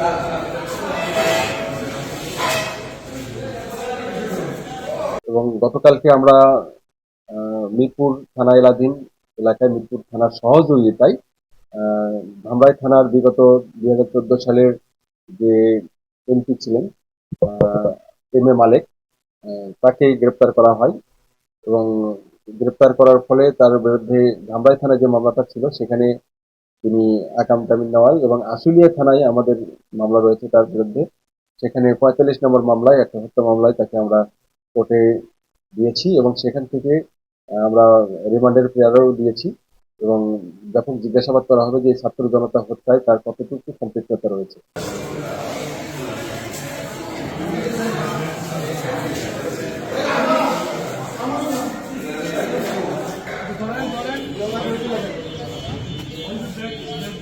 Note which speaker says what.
Speaker 1: এবং গতকালকে আমরা মিরপুর থানা এলাধীন এলাকায় মিরপুর থানার সহযোগিতায় ধামরাই থানার বিগত দুই হাজার চোদ্দ সালের যে এমপি ছিলেন এম এ মালেক তাকে গ্রেপ্তার করা হয় এবং গ্রেপ্তার করার ফলে তার বিরুদ্ধে ধামরাই থানায় যে মামলাটা ছিল, সেখানে তিনি আকাম জামিন নেওয়ায় এবং আশুলিয়া থানায় আমাদের মামলা রয়েছে তার বিরুদ্ধে। সেখানে পঁয়তাল্লিশ নম্বর মামলায়, একটা হত্যা মামলায় তাকে আমরা কোর্টে দিয়েছি এবং সেখান থেকে আমরা রিমান্ডের প্রেয়ারও দিয়েছি এবং যখন জিজ্ঞাসাবাদ করা হবে যে ছাত্র জনতা হত্যায় তার কতটুকু সম্পৃক্ততা রয়েছে।